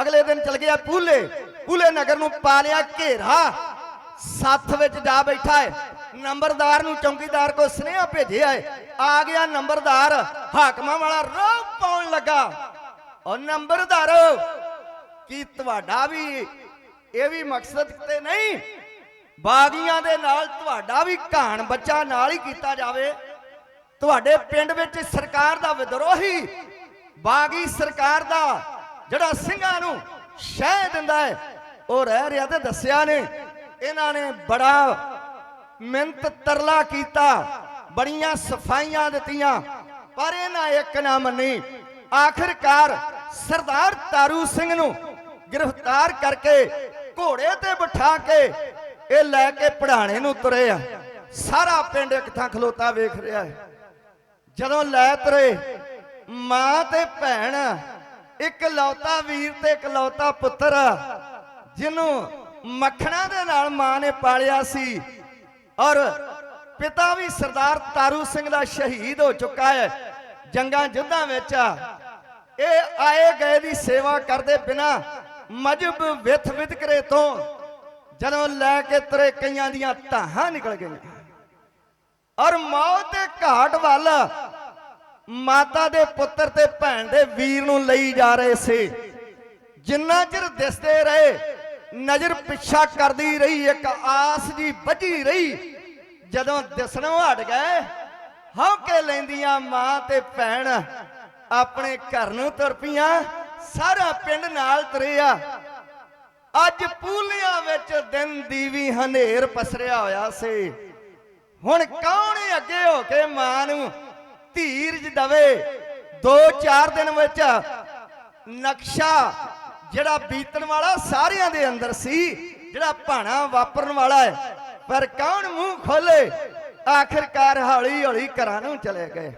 ਅਗਲੇ ਦਿਨ ਚਲ ਗਿਆ ਪੂਲੇ। ਪੂਲੇ ਨਗਰ ਨੂੰ ਪਾ ਲਿਆ ਘੇਰਾ। ਸੱਥ ਵਿੱਚ ਜਾ ਬੈਠਾ ਹੈ। ਨੰਬਰਦਾਰ ਨੂੰ ਚੌਕੀਦਾਰ ਕੋ ਸੁਨੇਹਾ ਭੇਜਿਆ ਹੈ। ਆ ਗਿਆ ਨੰਬਰਦਾਰ। ਹਾਕਮਾਂ ਵਾਲਾ ਰੋਹ ਪਾਉਣ ਲੱਗਾ। ਉਹ ਨੰਬਰਦਾਰ, ਕੀ ਤੁਹਾਡਾ ਵੀ ਇਹ ਵੀ ਮਕਸਦ ਤੇ ਨਹੀਂ? ਬਾਗੀਆਂ ਦੇ ਨਾਲ ਤੁਹਾਡਾ ਵੀ ਘਾਣ ਬੱਚਾ ਨਾਲ ਹੀ ਕੀਤਾ ਜਾਵੇ। ਤੁਹਾਡੇ ਪਿੰਡ ਵਿੱਚ ਸਰਕਾਰ ਦਾ ਵਿਦਰੋਹੀ, ਬਾਗੀ ਸਰਕਾਰ ਦਾ ਜਿਹੜਾ ਸਿੰਘਾਂ ਨੂੰ ਸ਼ਹਿ ਦਿੰਦਾ ਹੈ, ਉਹ ਰਹਿ ਰਿਹਾ ਤੇ ਦੱਸਿਆ ਨੇ, ਇਹਨਾਂ ਨੇ ਬੜਾ ਮਿਹਨਤ ਤਰਲਾ ਕੀਤਾ, ਬੜੀਆਂ ਸਫਾਈਆਂ ਦਿੱਤੀਆਂ, ਪਰ ਇਹਨਾਂ ਇੱਕ ਨਾ ਮੰਨੀ, ਆਖਿਰਕਾਰ ਸਰਦਾਰ ਤਾਰੂ ਸਿੰਘ ਨੂੰ ਗ੍ਰਿਫਤਾਰ ਕਰਕੇ ਘੋੜੇ ਤੇ ਬਿਠਾ ਕੇ ਇਹ ਲੈ ਕੇ ਪੜਾਣੇ ਨੂੰ ਤੁਰੇ ਆ। ਸਾਰਾ ਪਿੰਡ ਇੱਕ ਥਾਂ ਖਲੋਤਾ ਵੇਖ ਰਿਹਾ ਹੈ। ਜਦੋਂ ਲੈ ਤਰੇ, ਮਾਂ ਤੇ ਭੈਣ ਇੱਕ ਲੌਤਾ ਵੀਰ ਤੇ ਇੱਕ ਲੌਤਾ ਪੁੱਤਰ, ਜਿਹਨੂੰ ਮੱਖਣਾ ਦੇ ਨਾਲ ਮਾਂ ਨੇ ਪਾਲਿਆ ਸੀ। ਔਰ ਪਿਤਾ ਵੀ ਸਰਦਾਰ ਤਾਰੂ ਸਿੰਘ ਦਾ ਸ਼ਹੀਦ ਹੋ ਚੁੱਕਾ ਹੈ। ਜੰਗਾਂ ਜੁੱਧਾਂ ਵਿੱਚ ਇਹ ਆਏ ਗਏ ਦੀ ਸੇਵਾ ਕਰਦੇ ਬਿਨਾ ਮਜਬ ਵਿਥ ਵਿਤਕਰੇ ਤੋਂ ਜਦੋਂ ਲੈ ਕੇ ਤਰੇ ਕਈਆਂ ਦੀਆਂ ਧਾਹਾਂ ਨਿਕਲ ਗਈਆਂ। ਔਰ ਮੌਤ ਦੇ ਘਾਟ ਵੱਲ ਮਾਤਾ ਦੇ ਪੁੱਤਰ ਤੇ ਭੈਣ ਦੇ ਵੀਰ ਨੂੰ ਲਈ ਜਾ ਰਹੇ ਸੀ। ਜਿੰਨਾ ਚਿਰ ਦਿਸਦੇ ਰਹੇ, ਨਜ਼ਰ ਪਿੱਛਾ ਕਰਦੀ ਰਹੀ, ਇੱਕ ਆਸ ਜੀ ਵੱਜੀ ਰਹੀ। ਜਦੋਂ ਦਿਸਣੋਂ ਹਟ ਗਏ ਹੌਕੇ ਲੈਂਦੀਆਂ ਮਾਂ ਤੇ ਭੈਣ ਆਪਣੇ ਘਰ ਨੂੰ ਤੁਰ ਪਈਆਂ, ਸਾਰਾ ਪਿੰਡ ਨਾਲ ਤੁਰਿਆ। ਅੱਜ ਪੂਲਿਆਂ ਵਿੱਚ ਦਿਨ ਦੀਵੀ ਹਨੇਰ ਪਸਰਿਆ ਹੋਇਆ ਸੀ। ਹੁਣ ਕੌਣ ਅੱਗੇ ਹੋ ਕੇ ਮਾਂ ਨੂੰ ਧੀਰਜ ਦਵੇ। 2-4 ਦਿਨ ਵਿੱਚ ਨਕਸ਼ਾ ਜਿਹੜਾ ਬੀਤਣ ਵਾਲਾ ਸਾਰਿਆਂ ਦੇ ਅੰਦਰ ਸੀ, ਜਿਹੜਾ ਭਾਣਾ ਵਾਪਰਨ ਵਾਲਾ ਹੈ। ਪਰ ਕੌਣ ਮੂੰਹ ਖੋਲੇ? ਆਖਿਰਕਾਰ ਹੌਲੀ ਹੌਲੀ ਘਰਾਂ ਨੂੰ ਚਲੇ ਗਏ।